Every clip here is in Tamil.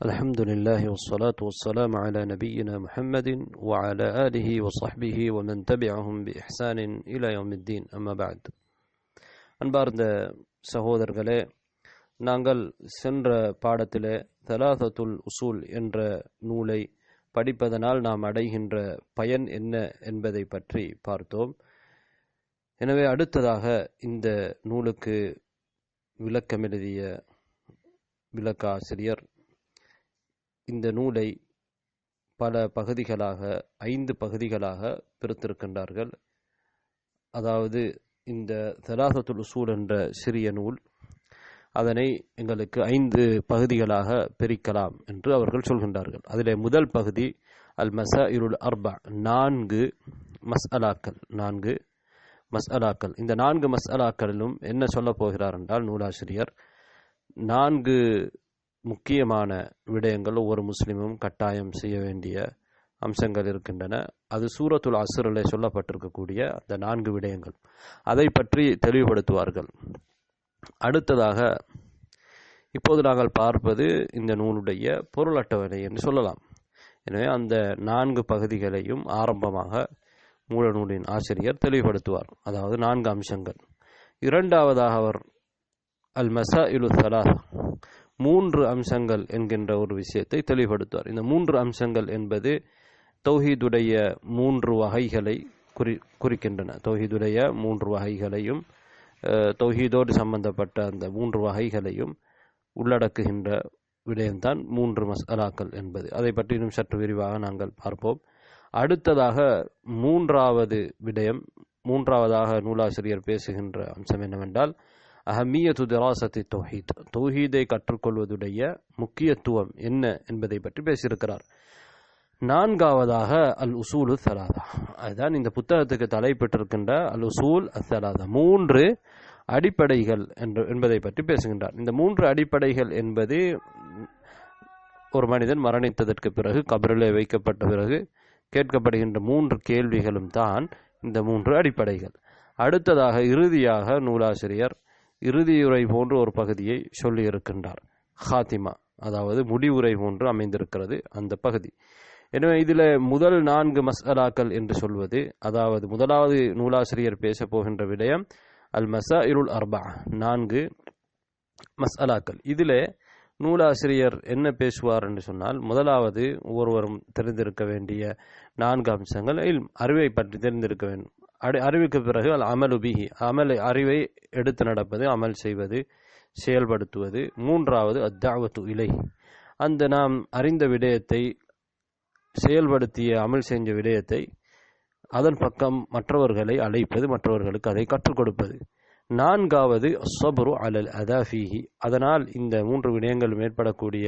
الحمد لله والصلاة والسلام على نبينا محمد وعلى آله وصحبه ومن تبعهم بإحسان إلى يوم الدين أما بعد அன்பார்ந்த சகோதரர்களே நாங்கள் சென்ற பாடத்திலே தலாதத்துல் உசூல் என்ற நூலை படிப்பதனால் நாம் அடைகின்ற பயன் என்ன என்பதை பற்றி பார்த்தோம் எனவே அடுத்ததாக இந்த நூலுக்கு விளக்கம் எழுதிய விளக்காசிரியர் இந்த நூலை பல பகுதிகளாக ஐந்து பகுதிகளாக பிரித்திருக்கின்றார்கள். அதாவது இந்த தலாசத்துல் உசூல் என்ற சிறிய நூல் அதனை எங்களுக்கு ஐந்து பகுதிகளாக பிரிக்கலாம் என்று அவர்கள் சொல்கின்றார்கள். அதில் முதல் பகுதி அல் மசா இருள் அர்பா நான்கு மஸ்அலாக்கள் நான்கு மஸ்அலாக்கள். இந்த நான்கு மஸ்அலாக்களிலும் என்ன சொல்லப் போகிறார் என்றால் நூலாசிரியர் நான்கு முக்கியமான விடயங்கள் ஒவ்வொரு முஸ்லீமும் கட்டாயம் செய்ய வேண்டிய அம்சங்கள் இருக்கின்றன. அது சூரத்துல் அசுரிலே சொல்லப்பட்டிருக்கக்கூடிய அந்த நான்கு விடயங்கள். அதை பற்றி தெளிவுபடுத்துவார்கள். அடுத்ததாக இப்போது நாங்கள் பார்ப்பது இந்த நூலுடைய பொருள் அட்டவணை என்று சொல்லலாம். எனவே அந்த நான்கு பகுதிகளையும் ஆரம்பமாக மூல நூலின் ஆசிரியர் தெளிவுபடுத்துவார். அதாவது நான்கு அம்சங்கள். இரண்டாவதாக அவர் அல் மசா இலு சலாஹ் மூன்று அம்சங்கள் என்கின்ற ஒரு விஷயத்தை தெளிவுபடுத்துவார். இந்த மூன்று அம்சங்கள் என்பது தௌஹீதுடைய மூன்று வகைகளை குறி குறிக்கின்றன. தௌஹீதுடைய மூன்று வகைகளையும் தௌஹீதோடு சம்பந்தப்பட்ட அந்த மூன்று வகைகளையும் உள்ளடக்குகின்ற விடயம்தான் மூன்று மசாலாக்கள் என்பது. அதை பற்றி இன்னும் சற்று விரிவாக நாங்கள் பார்ப்போம். அடுத்ததாக மூன்றாவது விடயம் மூன்றாவதாக நூலாசிரியர் பேசுகின்ற அம்சம் என்னவென்றால் அஹமியத்து திராசத்தை தௌஹீத். தௌஹீதை கற்றுக்கொள்வதுடைய முக்கியத்துவம் என்ன என்பதை பற்றி பேசியிருக்கிறார். நான்காவதாக அல் உசூலு சலாதா. அதுதான் இந்த புத்தகத்துக்கு தலைப்பட்டிருக்கின்ற அல் உசூல் அசலாதா மூன்று அடிப்படைகள் என்று என்பதை பற்றி பேசுகின்றார். இந்த மூன்று அடிப்படைகள் என்பது ஒரு மனிதன் மரணித்ததற்கு பிறகு கபரிலே வைக்கப்பட்ட பிறகு கேட்கப்படுகின்ற மூன்று கேள்விகளும் தான் இந்த மூன்று அடிப்படைகள். அடுத்ததாக இறுதியாக நூலாசிரியர் இறுதியுரை போன்ற ஒரு பகுதியை சொல்லியிருக்கின்றார். ஹாத்திமா அதாவது முடிவுரை போன்று அமைந்திருக்கிறது அந்த பகுதி. எனவே இதில் முதல் நான்கு மசாலாக்கள் என்று சொல்வது அதாவது முதலாவது நூலாசிரியர் பேச போகின்ற விடயம் அல் மசா இருள் அர்பா நான்கு மசாலாக்கள் இதில் நூலாசிரியர் என்ன பேசுவார் என்று சொன்னால் முதலாவது ஒவ்வொருவரும் தெரிந்திருக்க வேண்டிய நான்கு அம்சங்கள் அறிவை பற்றி தெரிந்திருக்க வேண்டும். அடி அறிவுக்கு பிறகு அல் அமலுபிஹி அமல் அறிவை எடுத்து நடப்பது அமல் செய்வது செயல்படுத்துவது. மூன்றாவது அத்தாவத்து இலை அந்த நாம் அறிந்த விடயத்தை செயல்படுத்திய அமல் செஞ்ச விடயத்தை அதன் பக்கம் மற்றவர்களை அழைப்பது மற்றவர்களுக்கு அதை கற்றுக் கொடுப்பது. நான்காவது சொபரு அலல் அதாஃபிஹி அதனால் இந்த மூன்று விடயங்களும் ஏற்படக்கூடிய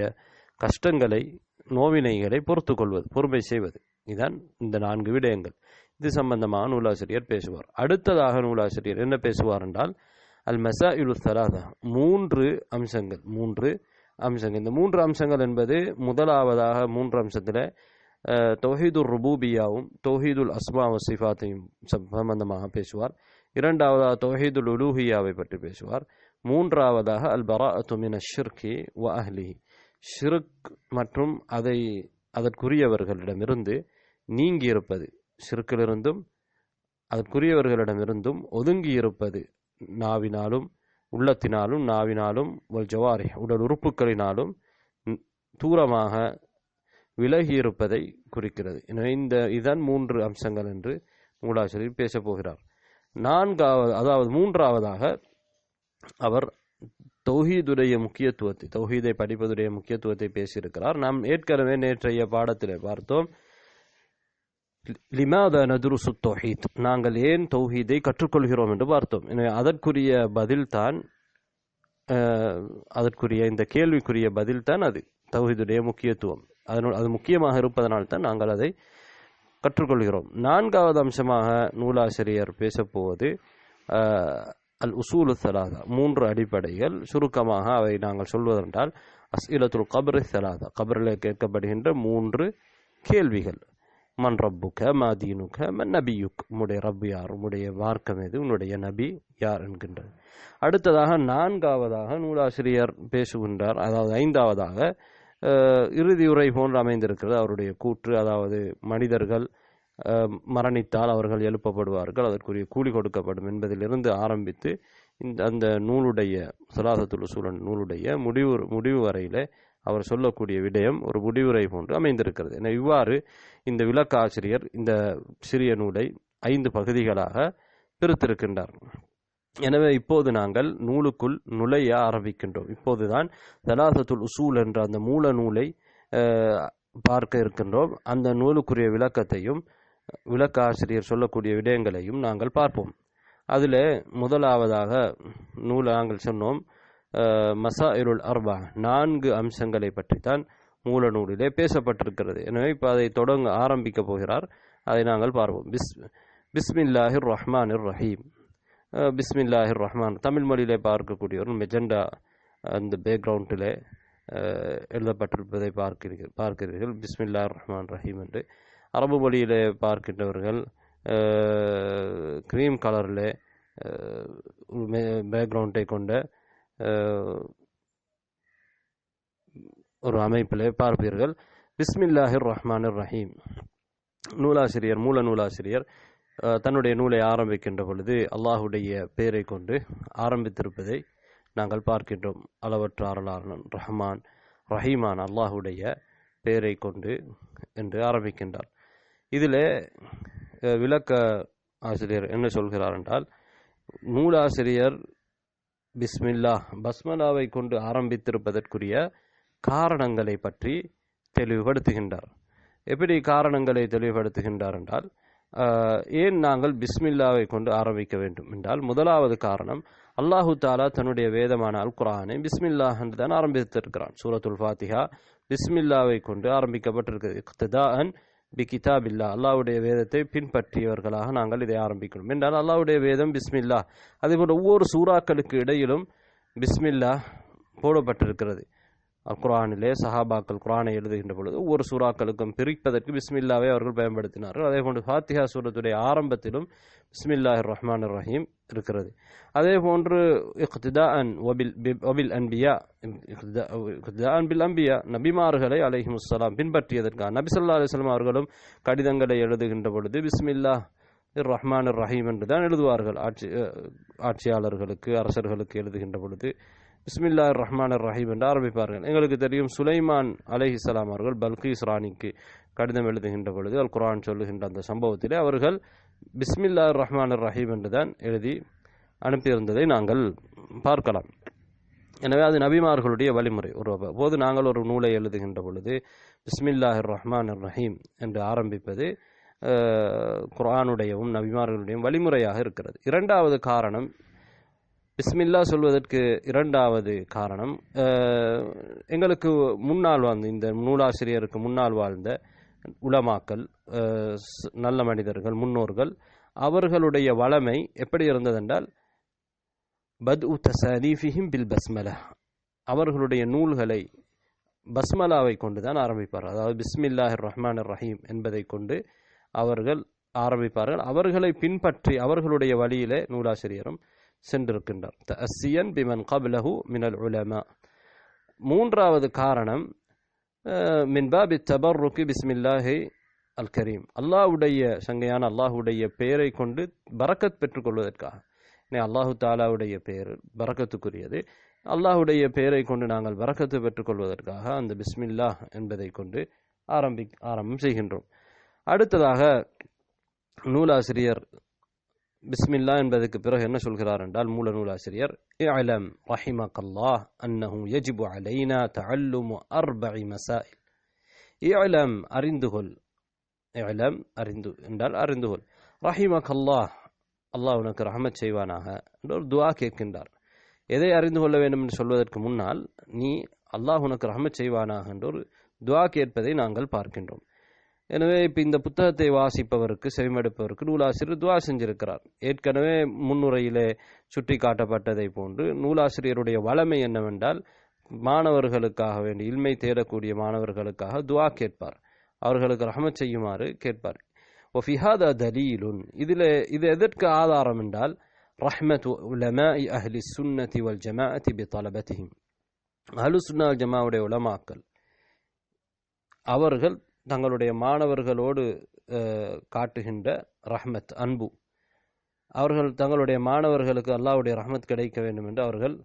கஷ்டங்களை நோவினைகளை பொறுத்து கொள்வது பொறுமை செய்வது. இதுதான் இந்த நான்கு விடயங்கள். இது சம்பந்தமாக நூலாசிரியர் பேசுவார். அடுத்ததாக நூலாசிரியர் என்ன பேசுவார் என்றால் அல் மசா இலு சலாதா மூன்று அம்சங்கள் மூன்று அம்சங்கள். இந்த மூன்று அம்சங்கள் என்பது முதலாவதாக மூன்று அம்சத்தில் தொஹீதுல் ருபூபியாவும் தொஹீதுல் அஸ்மா சிஃபாத்தையும் சம்பந்தமாக பேசுவார். இரண்டாவதாக தொஹீதுல் உலூஹியாவை பற்றி பேசுவார். மூன்றாவதாக அல் பரா துமின ஷிர்கி வ அஹ்லிஹி ஷிருக் மற்றும் அதை அதற்குரியவர்களிடமிருந்து நீங்கி இருப்பது சிறுக்கிலிருந்தும் அதற்குரியவர்களிடமிருந்தும் ஒதுங்கி இருப்பது நாவினாலும் உள்ளத்தினாலும் நாவினாலும் ஜவாரி உடல் உறுப்புகளினாலும் தூரமாக விலகி இருப்பதை குறிக்கிறது. எனவே இந்த இதன் மூன்று அம்சங்கள் என்று மூலாசிரியர் பேசப் போகிறார். நான்காவது அதாவது மூன்றாவதாக அவர் தௌஹீதுடைய முக்கியத்துவத்தை தௌஹீதை படிப்பதுடைய முக்கியத்துவத்தை பேசியிருக்கிறார். நாம் ஏற்கனவே நேற்றைய பாடத்தில் பார்த்தோம். லிமாத நதுருசு தௌஹீத்? நாங்கள் ஏன் தௌஹீதை கற்றுக்கொள்கிறோம் என்று பார்த்தோம். எனவே அதற்குரிய பதில் தான் அதற்குரிய இந்த கேள்விக்குரிய பதில் தான் அது. தௌஹீதுடைய முக்கியத்துவம். அதனால் அது முக்கியமாக இருப்பதனால் தான் நாங்கள் அதை கற்றுக்கொள்கிறோம். நான்காவது அம்சமாக நூலாசிரியர் பேசப்போவது அல் உசூலு சலாதா. மூன்று அடிப்படைகள் சுருக்கமாக அவை நாங்கள் சொல்வதென்றால் அஸ்இலத்துல் கபர் சலாதா. கபரில் கேட்கப்படுகின்ற மூன்று கேள்விகள். மண் ரப்புக்க மா தீனுக்க மன் நபியுக். உன்னுடைய ரப்பு யார்? உன்னுடைய மார்க்கம் எது? உன்னுடைய நபி யார்? என்கின்றது. அடுத்ததாக நான்காவதாக நூலாசிரியர் பேசுகின்றார். அதாவது ஐந்தாவதாக இறுதி உரை போன்று அமைந்திருக்கிறது அவருடைய கூற்று. அதாவது மனிதர்கள் மரணித்தால் அவர்கள் எழுப்பப்படுவார்கள் அதற்குரிய கூலி கொடுக்கப்படும் என்பதிலிருந்து ஆரம்பித்து இந்த அந்த நூலுடைய சலாசத்துல் சூழன் நூலுடைய முடிவு முடிவு வரையிலே அவர் சொல்லக்கூடிய விடயம் ஒரு முடிவுரை போன்று அமைந்திருக்கிறது. என இவ்வாறு இந்த விளக்காசிரியர் இந்த சிறிய நூலை ஐந்து பகுதிகளாக பிரித்திருக்கின்றார். எனவே இப்போது நாங்கள் நூலுக்குள் நுழைய ஆரம்பிக்கின்றோம். இப்போதுதான் தலாசத்துல் உசூல் என்ற அந்த மூல நூலை பார்க்க இருக்கின்றோம். அந்த நூலுக்குரிய விளக்கத்தையும் விளக்காசிரியர் சொல்லக்கூடிய விடயங்களையும் நாங்கள் பார்ப்போம். அதில் முதலாவதாக நூலை நாங்கள் சொன்னோம். மசா இருள் அர்பா நான்கு அம்சங்களை பற்றித்தான் மூல நூலிலே பேசப்பட்டிருக்கிறது. எனவே இப்போ அதை தொடங்க ஆரம்பிக்க போகிறார். அதை நாங்கள் பார்ப்போம். பிஸ் பிஸ்மில்லாஹிர் ரஹ்மானிர் ரஹீம். பிஸ்மில்லாஹிர் ரஹ்மான். தமிழ் மொழியிலே பார்க்கக்கூடிய ஒரு மெஜெண்டா அந்த பேக்ரவுண்டிலே எழுதப்பட்டிருப்பதை பார்க்கிறீர்கள் பார்க்கிறீர்கள். பிஸ்மில்லா ரஹ்மான் ரஹீம் என்று. அரபு மொழியிலே பார்க்கின்றவர்கள் க்ரீம் கலரில் பேக்ரவுண்டை கொண்ட ஒரு அமைப்பிலே பார்ப்பீர்கள். பிஸ்மில்லாஹிர் ரஹ்மானிர் ரஹீம் நூலாசிரியர் மூல நூலாசிரியர் தன்னுடைய நூலை ஆரம்பிக்கின்ற பொழுது அல்லாஹுடைய பெயரை கொண்டு ஆரம்பித்திருப்பதை நாங்கள் பார்க்கின்றோம். அளவற்ற அருளாளன் ரஹ்மான் ரஹீமான் அல்லாஹுடைய பெயரை கொண்டு என்று ஆரம்பிக்கின்றார். இதில் விளக்க ஆசிரியர் என்ன சொல்கிறார் என்றால் நூலாசிரியர் பிஸ்மில்லா பஸ்மலாவை கொண்டு ஆரம்பித்திருப்பதற்குரிய காரணங்களை பற்றி தெளிவுபடுத்துகின்றார். எப்படி காரணங்களை தெளிவுபடுத்துகின்றார் என்றால் ஏன் நாங்கள் பிஸ்மில்லாவை கொண்டு ஆரம்பிக்க வேண்டும் என்றால் முதலாவது காரணம் அல்லாஹு தாலா தன்னுடைய வேதமான அல் குரானை பிஸ்மில்லா என்று தான் ஆரம்பித்திருக்கிறான். சூரத்துல் ஃபாத்திஹா பிஸ்மில்லாவை கொண்டு ஆரம்பிக்கப்பட்டிருக்கிறது. இக்திதாஅன் பி கிதாபில்லா அல்லாஹ்வுடைய வேதத்தை பின்பற்றியவர்களாக நாங்கள் இதை ஆரம்பிக்கணும் என்றால் அல்லாவுடைய வேதம் பிஸ்மில்லா. அதேபோல் ஒவ்வொரு சூறாக்களுக்கு இடையிலும் பிஸ்மில்லா போடப்பட்டிருக்கிறது. குரானிலே சஹாபாக்கள் குரானை எழுதுகின்ற பொழுது ஒவ்வொரு சூறாக்களுக்கும் பிரிப்பதற்கு பிஸ்மில்லாவை அவர்கள் பயன்படுத்தினார்கள். அதே போன்று ஃபாத்திஹா சூரத்துடைய ஆரம்பத்திலும் பிஸ்மில்லாஹிர் ரஹ்மான் ரஹீம் இருக்கிறது. அதே போன்று இக்திதாஅன் அன் பி- ஒபில் அன்பியா இக்திதா- அன்பில் அம்பியா நபிமார்களை அலைஹிமுஸ்ஸலாம் பின்பற்றியதற்காக நபிசல்லா அலிஸ்லாம் அவர்களும் கடிதங்களை எழுதுகின்ற பொழுது பிஸ்மில்லா ரஹ்மான் ரஹீம் என்று தான் எழுதுவார்கள். ஆட்சி ஆட்சியாளர்களுக்கு அரசர்களுக்கு எழுதுகின்ற பொழுது பிஸ்மில்லா ரஹ்மான் ரஹீம் என்று ஆரம்பிப்பார்கள். எங்களுக்கு தெரியும் சுலைமான் அலைஹிஸ்ஸலாம் அவர்கள் பல்கீஸ் ராணிக்கு கடிதம் எழுதுகின்ற பொழுது அல் குரான் சொல்லுகின்ற அந்த சம்பவத்திலே அவர்கள் பிஸ்மில்லா ரஹ்மான் ரஹீம் என்று தான் எழுதி அனுப்பியிருந்ததை நாங்கள் பார்க்கலாம். எனவே அது நபிமார்களுடைய வழிமுறை. ஒரு போது நாங்கள் ஒரு நூலை எழுதுகின்ற பொழுது பிஸ்மில்லாஹிர் ரஹ்மான் ரஹீம் என்று ஆரம்பிப்பது குரானுடையவும் நபிமார்களுடையும் வழிமுறையாக இருக்கிறது. இரண்டாவது காரணம் பிஸ்மில்லா சொல்வதற்கு இரண்டாவது காரணம் எங்களுக்கு முன்னால் வாழ்ந்த இந்த நூலாசிரியருக்கு முன்னால் வாழ்ந்த உலமாக்கள் நல்ல மனிதர்கள் முன்னோர்கள் அவர்களுடைய வளமை எப்படி இருந்ததென்றால் பத் உ தசரீஃபிஹிம் பில் பஸ்மலா. அவர்களுடைய நூல்களை பஸ்மலாவை கொண்டு தான் ஆரம்பிப்பார்கள். அதாவது பிஸ்மில்லாஹிர் ரஹ்மான் ரஹீம் என்பதை கொண்டு அவர்கள் ஆரம்பிப்பார்கள். அவர்களை பின்பற்றி அவர்களுடைய வழியிலே நூலாசிரியரும் சென்றிருக்கின்றார். தஅஸ்ஸியன் பிமன் கபிலஹு மினல் உலமா மூன்றாவது காரணம் மின்பா மின் தபர்ருக்கு பிஸ்மில்லாஹி அல் கரீம் அல்லாஹுடைய சங்கையான அல்லாஹுடைய பெயரை கொண்டு பரக்கத் பெற்றுக்கொள்வதற்காக ஏன்னா அல்லாஹு தாலாவுடைய பெயர் பரக்கத்துக்குரியது அல்லாஹுடைய பெயரை கொண்டு நாங்கள் பரக்கத்து பெற்றுக்கொள்வதற்காக அந்த பிஸ்மில்லா என்பதை கொண்டு ஆரம்பி ஆரம்பம் செய்கின்றோம் அடுத்ததாக நூலாசிரியர் பிஸ்மில்லா என்பதற்கு பிறகு என்ன சொல்கிறார் என்றால் மூல நூலாசிரியர் இலம் ரஹிமக்கல்லாஹ் அன்னஹு யஜிபு அலைனா தஅல்லுமு அர்பஇ மசாயில். இலம் அறிந்துகொள். இலம் அறிந்து என்றால் அறிந்துகொள். ரஹிமக்கல்லாஹ் அல்லாஹ் உனக்கு ரஹமத் செய்வானாக. என்று ஒரு துவா கேட்கின்றார். எதை அறிந்து கொள்ள வேண்டும் என்று சொல்வதற்கு முன்னால் நீ அல்லாஹ் உனக்கு ரஹமத் செய்வானாக என்று ஒரு துவா கேட்பதை நாங்கள் பார்க்கின்றோம். எனவே இப்போ இந்த புத்தகத்தை வாசிப்பவருக்கு செவிமடுப்பவருக்கு நூலாசிரியர் துவா செஞ்சிருக்கிறார். ஏற்கனவே முன்னுரையிலே சுட்டி காட்டப்பட்டதை போன்று நூலாசிரியருடைய வளமை என்னவென்றால் மாணவர்களுக்காக வேண்டி இல்மை தேடக்கூடிய மாணவர்களுக்காக துவா கேட்பார். அவர்களுக்கு ரஹமத் செய்யுமாறு கேட்பார். ஒஃபிஹாதா தலீலுன். இதில் இது எதற்கு ஆதாரம் என்றால் ரஹ்மத் உலமா அஹ்லி சுன்னதி வல் ஜமா பி தலபத்திஹிம் அஹ்லு சுன்னா ஜமாவுடைய உலமாக்கள் அவர்கள் தங்களுடைய மாணவர்களோடு காட்டுகின்ற ரஹ்மத் அன்பு. அவர்கள் தங்களுடைய மாணவர்களுக்கு அல்லாவுடைய ரஹ்மத் கிடைக்க வேண்டும் என்று அவர்கள்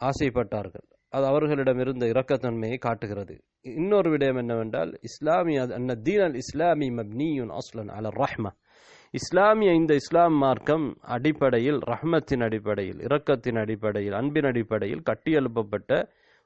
ஆசைப்பட்டார்கள். அது அவர்களிடமிருந்த இரக்கத்தன்மையை காட்டுகிறது. இன்னொரு விடயம் என்னவென்றால் இஸ்லாமிய அன்ன தீன் அல் இஸ்லாமி மப்னியுன் அஸ்லன் அல ரஹ்மா. இஸ்லாமிய இந்த இஸ்லாம் மார்க்கம் அடிப்படையில் ரஹ்மத்தின் அடிப்படையில் இரக்கத்தின் அடிப்படையில் அன்பின் அடிப்படையில் கட்டியெழுப்பப்பட்ட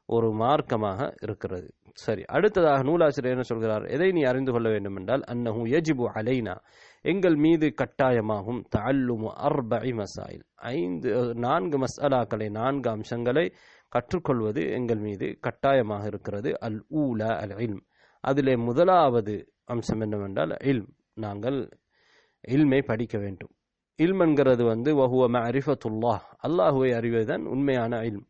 ஒரு மார்க்கமாக இருக்கிறது. சரி அடுத்ததாக நூலாசிரியர் என்ன சொல்கிறார்? எதை நீ அறிந்து கொள்ள வேண்டும் என்றால் அன்னஹு யஜிபு அலைனா எங்கள் மீது கட்டாயமாகும் தஅல்லுமு அர்பை மசாயில். ஐந்து நான்கு மசாலாக்களை நான்கு அம்சங்களை கற்றுக்கொள்வது எங்கள் மீது கட்டாயமாக இருக்கிறது. அல் ஊல அல் இல்ம். அதிலே முதலாவது அம்சம் என்னவென்றால் இல்ம். நாங்கள் இல்மை படிக்க வேண்டும். இல்ம் என்கிறது வந்து வஹுவ மஅரிஃபத்துல்லாஹ். அல்லாஹுவை அறிவதுதான் உண்மையான இல்ம்.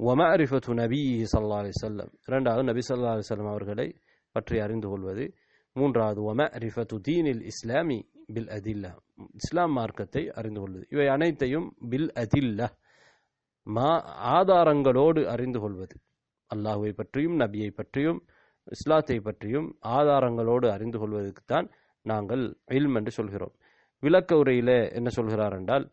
ஒமாரிஃபத்து நபி சல்லா அலி வஸல்லம் இரண்டாவது நபி சல்லா அலி வஸல்லம் அவர்களை பற்றி அறிந்து கொள்வது. மூன்றாவது வமஅரிஃபத்து தீனில் இஸ்லாமி பில் அதில்லா இஸ்லாம் மார்க்கத்தை அறிந்து கொள்வது. இவை அனைத்தையும் பில் அதில்லா மா ஆதாரங்களோடு அறிந்து கொள்வது. அல்லாஹுவை பற்றியும் நபியை பற்றியும் இஸ்லாத்தை பற்றியும் ஆதாரங்களோடு அறிந்து கொள்வதற்கு தான் நாங்கள் இல்ம் என்று சொல்கிறோம். விளக்க உரையிலே என்ன சொல்கிறார் என்றால்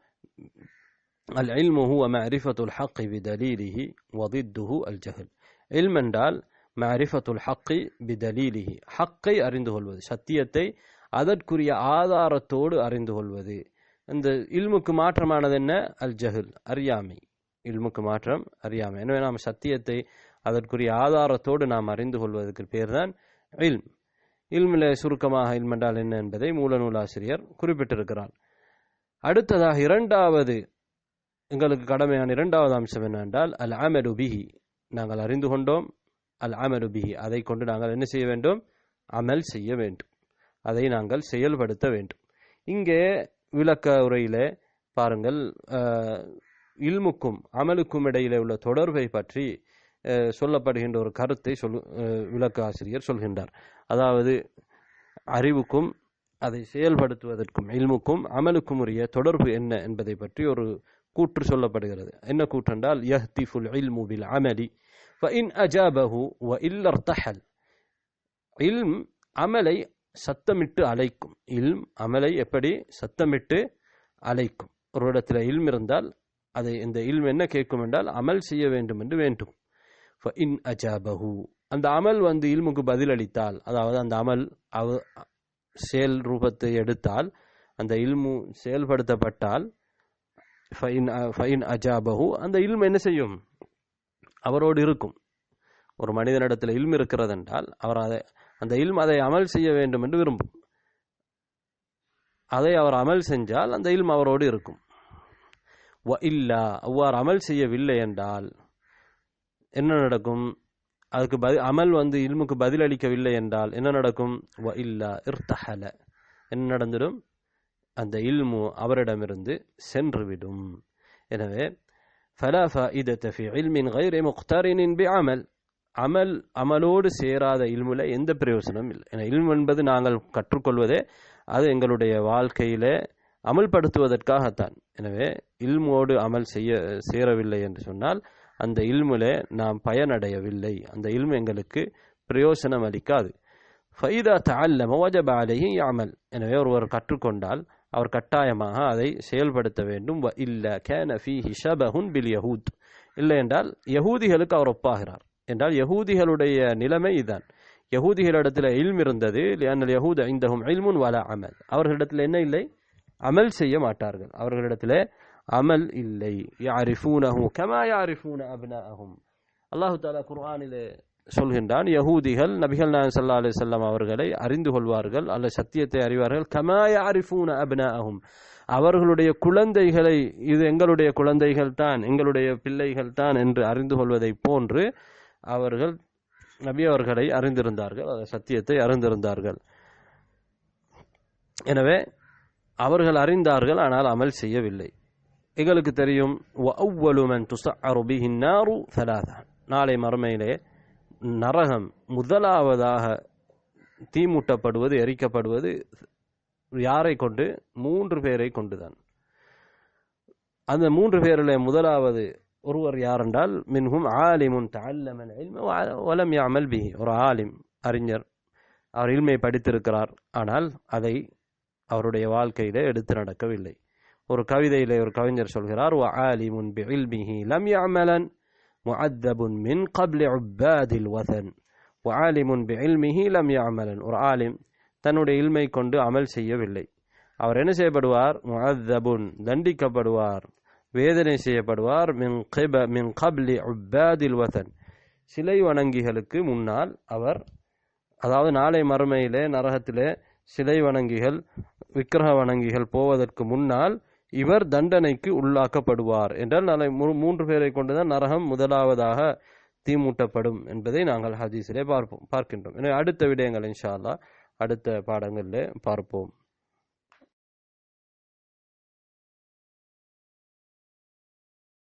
அல் هو معرفة الحق بدليله وضده الجهل. அல் இல்ம் என்றால் மஅரிஃபத்துல் ஹக்கி பிதலீலிஹி ஹக்கை அறிந்து கொள்வது சத்தியத்தை அதற்குரிய ஆதாரத்தோடு அறிந்து கொள்வது. இந்த இல்முக்கு மாற்றமானது என்ன? அல் ஜஹல் அறியாமை. இல்முக்கு மாற்றம் அறியாமை. எனவே நாம் சத்தியத்தை அதற்குரிய ஆதாரத்தோடு நாம் அறிந்து கொள்வதற்கு பேர்தான் இல்ம். இல்மில் சுருக்கமாக இல்மென்றால் என்ன என்பதை மூல நூலாசிரியர் குறிப்பிட்டிருக்கிறார். அடுத்ததாக இரண்டாவது எங்களுக்கு கடமையான இரண்டாவது அம்சம் என்னவென்றால் அல் அமலு பிஹி. நாங்கள் அறிந்து கொண்டோம் அல் அமலு பிஹி. அதை கொண்டு நாங்கள் என்ன செய்ய வேண்டும்? அமல் செய்ய வேண்டும். அதை நாங்கள் செயல்படுத்த வேண்டும். இங்கே விளக்க உரையிலே பாருங்கள் இல்முக்கும் அமலுக்கும் இடையிலே உள்ள தொடர்பை பற்றி சொல்லப்படுகின்ற ஒரு கருத்தை சொல் விளக்க ஆசிரியர் சொல்கின்றார். அதாவது அறிவுக்கும் அதை செயல்படுத்துவதற்கும் இல்முக்கும் அமலுக்கும் உரிய தொடர்பு என்ன என்பதை பற்றி ஒரு கூற்று சொல்லப்படுகிறது. என்ன கூற்றென்றால் யஹ்திஃபுல் இல்மு பில் அமலி வ இன் அஜாபஹு வ இல்லர் தஹல் இல்ம் அமலை சத்தமிட்டு அழைக்கும் இல்ம் அமலை எப்படி? சத்தமிட்டு அழைக்கும் ஒரு இடத்துல இல்ம் இருந்தால் அதை இந்த இல்ம் என்ன கேட்கும் என்றால் அமல் செய்ய வேண்டும் என்று வேண்டும் இன் அஜாபஹு அந்த அமல் வந்து இல்முக்கு பதிலளித்தால் அதாவது அந்த அமல் அவ செயல் ரூபத்தை எடுத்தால் அந்த இல்மு செயல்படுத்தப்பட்டால் ஃபைன் ஃபைன் அஜாபஹு. அந்த இல்ம் என்ன செய்யும்? அவரோடு இருக்கும். ஒரு மனிதனிடத்தில் இல்ம் இருக்கிறது என்றால் அவர் அதை அந்த இல்ம் அதை அமல் செய்ய வேண்டும் என்று விரும்பும். அதை அவர் அமல் செஞ்சால் அந்த இல்ம் அவரோடு இருக்கும். வ இல்லா அவ்வாறு அமல் செய்யவில்லை என்றால் என்ன நடக்கும்? அதுக்கு பதி அமல் வந்து இல்முக்கு பதிலளிக்கவில்லை என்றால் என்ன நடக்கும்? வ இல்லா இர்த்தஹல என்ன நடந்துடும் அந்த இல்மு அவரிடமிருந்து சென்றுவிடும். எனவே ஃபலா இத ஃபி இல்மின் கைர் முக்தாரினின் பி அமல் அமல் அமலோடு சேராத இல்முல எந்த பிரயோசனமும் இல்லை. ஏன்னா இல்மு என்பது நாங்கள் கற்றுக்கொள்வதே அது எங்களுடைய வாழ்க்கையில அமல்படுத்துவதற்காகத்தான். எனவே இல்மோடு அமல் செய்ய சேரவில்லை என்று சொன்னால் அந்த இல்முல நாம் பயனடையவில்லை. அந்த இல்மு எங்களுக்கு பிரயோசனம் அளிக்காது ஃபைதா தால்லம மோஜபாலையும் அமல் எனவே ஒருவர் கற்றுக்கொண்டால் அவர் கட்டாயமாக அதை செயல்படுத்த வேண்டும். வ இல்ல கேன ஃபி ஹிஷபஹுன் பில் யஹூத். இல்லை என்றால் யகூதிகளுக்கு அவர் ஒப்பாகிறார். என்றால் யகூதிகளுடைய நிலைமை இதுதான் யகூதிகளிடத்தில் இல்ம் இருந்தது லியானல் யகூத் ஐந்தகும் இல்முன் வல அமல். அவர்களிடத்தில் என்ன இல்லை? அமல் செய்ய மாட்டார்கள். அவர்களிடத்தில் அமல் இல்லை. யாரிஃபூனஹு கமா யாரிஃபூன அப்னாஅஹும். அல்லாஹு தாலா குர்ஆனிலே சொல்கின்றான் யகூதிகள் நபிகள் நாயன் சல்லா அலி சொல்லாம் அவர்களை அறிந்து கொள்வார்கள் அல்ல சத்தியத்தை அறிவார்கள். கமாய அரிஃபூன அபினா ஆகும் அவர்களுடைய குழந்தைகளை இது எங்களுடைய குழந்தைகள் தான் எங்களுடைய பிள்ளைகள் தான் என்று அறிந்து கொள்வதை போன்று அவர்கள் நபி அவர்களை அறிந்திருந்தார்கள் அந்த சத்தியத்தை அறிந்திருந்தார்கள். எனவே அவர்கள் அறிந்தார்கள் ஆனால் அமல் செய்யவில்லை. எங்களுக்கு தெரியும் நாளை மறுமையிலேயே நரகம் முதலாவதாக தீமூட்டப்படுவது எரிக்கப்படுவது யாரை கொண்டு? மூன்று பேரை கொண்டுதான். அந்த மூன்று பேரில் முதலாவது ஒருவர் யாரென்றால் மின்ஹும் ஆலிமுன் தல்லமன் வலம் யாமல் பிஹி. ஒரு ஆலிம் அறிஞர். அவர் இல்மை படித்திருக்கிறார். ஆனால் அதை அவருடைய வாழ்க்கையில் எடுத்து நடக்கவில்லை. ஒரு கவிதையிலே ஒரு கவிஞர் சொல்கிறார் ஆலிமுன் பி இல்மிஹி லம் யாமலன் முஅத்தபுன் மின் கப்லி உப்பாதில் வதன் ஆலிமுன் பி இல்மிஹி லம் யாமலன் ஒரு ஆலிம் தன்னுடைய இல்மை கொண்டு அமல் செய்யவில்லை. அவர் என்ன செய்யப்படுவார்? முஅத்தபுன் தண்டிக்கப்படுவார். வேதனை செய்யப்படுவார். மின் கிப மின் கப்லி உப்பாதில் வதன் சிலை வணங்கிகளுக்கு முன்னால் அவர் அதாவது நாளை மறுமையிலே நரகத்திலே சிலை வணங்கிகள் விக்கிரக வணங்கிகள் போவதற்கு முன்னால் இவர் தண்டனைக்கு உள்ளாக்கப்படுவார். என்றால் நாளை மூ- மூன்று பேரை கொண்டுதான் நரகம் முதலாவதாக தீமூட்டப்படும் என்பதை நாங்கள் ஹதீஸிலே பார்ப்போம் பார்க்கின்றோம். எனவே அடுத்த விடயங்கள் இன்ஷா அல்லா அடுத்த பாடங்களிலே பார்ப்போம்.